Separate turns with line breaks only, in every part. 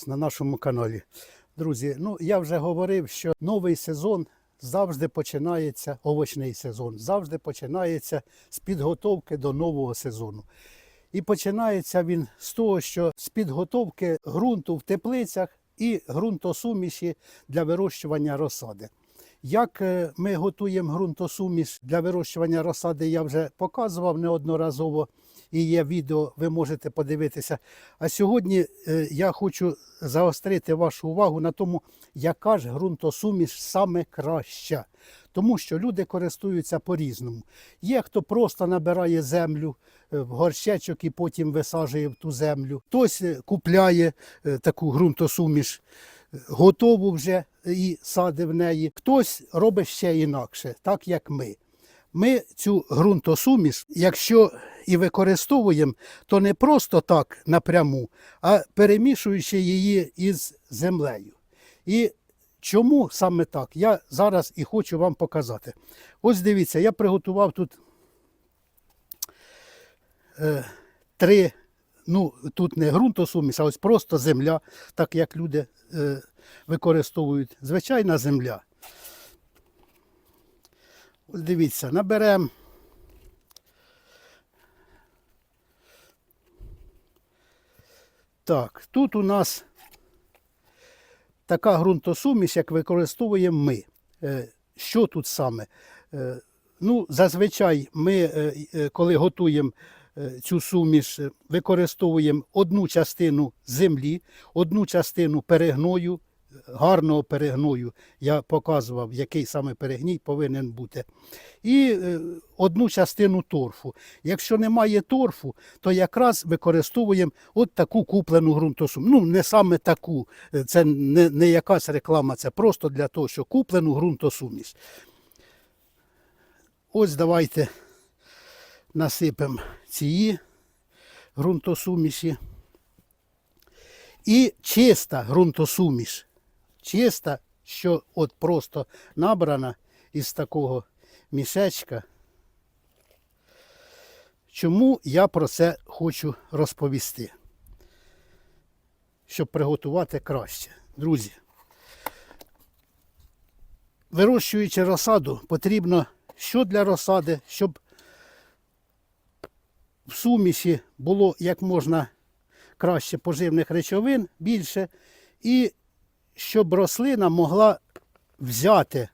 вас на нашому каналі. Друзі, ну я вже говорив, що новий сезон завжди починається, овочний сезон, завжди починається з підготовки до нового сезону. І починається він з того, що з підготовки ґрунту в теплицях і ґрунтосуміші для вирощування розсади. Як е, ми готуємо ґрунтосуміш для вирощування розсади, я вже показував неодноразово і є відео, ви можете подивитися. А сьогодні е, я хочу заострити вашу увагу на тому, яка ж ґрунтосуміш саме краща. Тому що люди користуються по-різному. Є хто просто набирає землю е, в горщечок і потім висаджує в ту землю. Хтось купляє таку ґрунтосуміш готову вже і сади в неї. Хтось робить ще інакше, так як ми. Ми цю ґрунтосуміш, якщо і використовуємо, то не просто так напряму, а перемішуючи її із землею. І чому саме так? Я зараз і хочу вам показати. Ось дивіться, я приготував тут е, три, ну тут не ґрунтосуміш, а ось просто земля, так як люди е, використовують. Звичайна земля. Ось дивіться, наберемо. Так, тут у нас така ґрунтосуміш, як використовуємо ми. Е, Що тут саме? Е, Ну, зазвичай ми, е, коли готуємо цю суміш, використовуємо одну частину землі, одну частину перегною, гарного перегною. Я показував, який саме перегній повинен бути. І е, одну частину торфу. Якщо немає торфу, то якраз використовуємо от таку куплену ґрунтосуміш. Ну, не саме таку, е, це не, не якась реклама, це просто для того, що куплену ґрунтосуміш. Ось давайте насипемо цієї ґрунтосуміші. І чиста ґрунтосуміш. Чиста, що от просто набрана із такого мішечка. Чому я про це хочу розповісти? Щоб приготувати краще. Друзі, вирощуючи розсаду, потрібно що для розсади, щоб в суміші було як можна краще поживних речовин більше, і щоб рослина могла взяти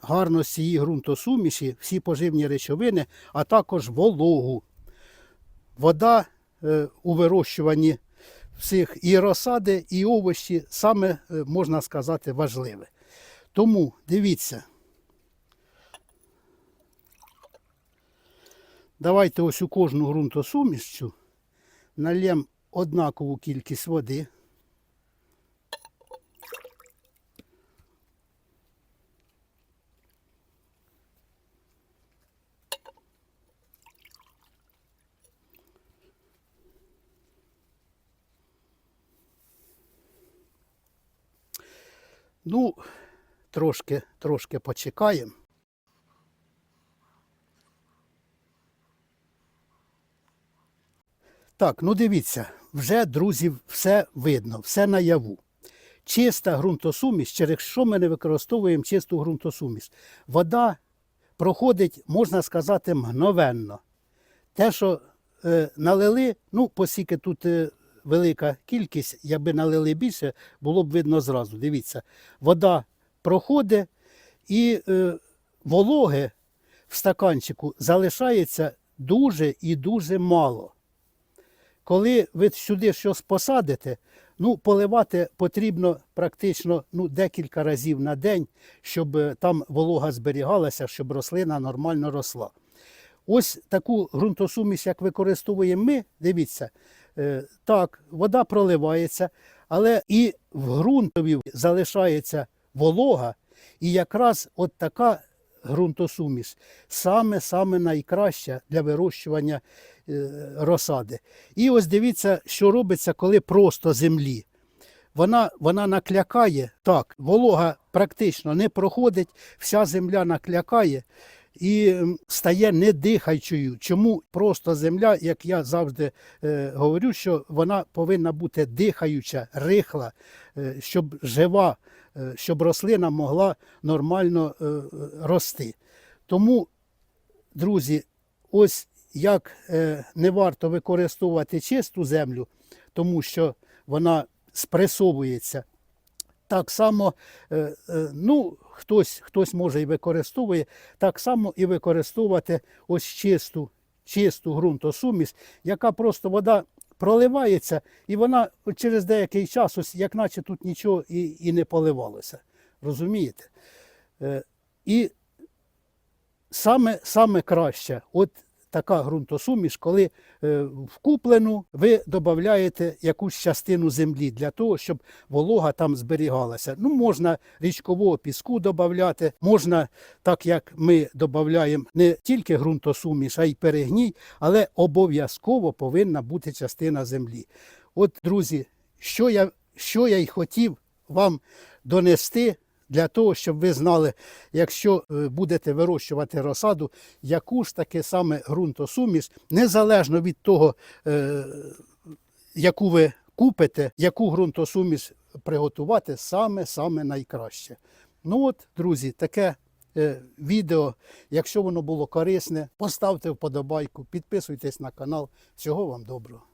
гарно з цієї ґрунтосуміші всі поживні речовини, а також вологу. Вода е, у вирощуванні всіх і розсади, і овочі саме, е, можна сказати, важливе. Тому дивіться. Давайте ось у кожну ґрунтосуміш цю нальємо однакову кількість води. Ну, трошки, трошки почекаємо. Так, ну дивіться, вже, друзі, все видно, все наяву. Чиста ґрунтосуміш, через що ми не використовуємо чисту ґрунтосуміш. Вода проходить, можна сказати, мгновенно. Те, що е, налили, ну, оскільки тут е, велика кількість, якби налили більше, було б видно зразу. Дивіться, вода проходить і е, вологи в стаканчику залишається дуже і дуже мало. Коли ви сюди щось посадите, ну, поливати потрібно практично ну, декілька разів на день, щоб е, там волога зберігалася, щоб рослина нормально росла. Ось таку ґрунтосуміш, як використовуємо ми, дивіться, так, вода проливається, але і в ґрунтові залишається волога, і якраз от така ґрунтосуміш саме-саме найкраща для вирощування е, розсади. І ось дивіться, що робиться, коли просто землі. Вона, вона наклякає, так, волога практично не проходить, вся земля наклякає. І стає недихаючою. Чому просто земля, як я завжди е, говорю, що вона повинна бути дихаюча, рихла, е, щоб жива, е, щоб рослина могла нормально е, рости. Тому, друзі, ось як е, не варто використовувати чисту землю, тому що вона спресовується. Так само, е, е, ну, хтось, хтось може і використовує, так само і використовувати ось чисту, чисту ґрунтосуміш, яка просто вода проливається, і вона через деякий час, ось як наче тут нічого і, і не поливалося. Розумієте? Е, І саме, саме краще, от така ґрунтосуміш, коли е, в куплену ви додаєте якусь частину землі для того, щоб волога там зберігалася. Ну, можна річкового піску додати, можна, так як ми додаємо не тільки ґрунтосуміш, а й перегній, але обов'язково повинна бути частина землі. От, друзі, що я, що я й хотів вам донести для того, щоб ви знали, якщо е, будете вирощувати розсаду, яку ж таки саме ґрунтосуміш, незалежно від того, е, яку ви купите, яку ґрунтосуміш приготувати саме-саме найкраще. Ну от, друзі, таке е, відео. Якщо воно було корисне, поставте вподобайку, підписуйтесь на канал. Всього вам доброго.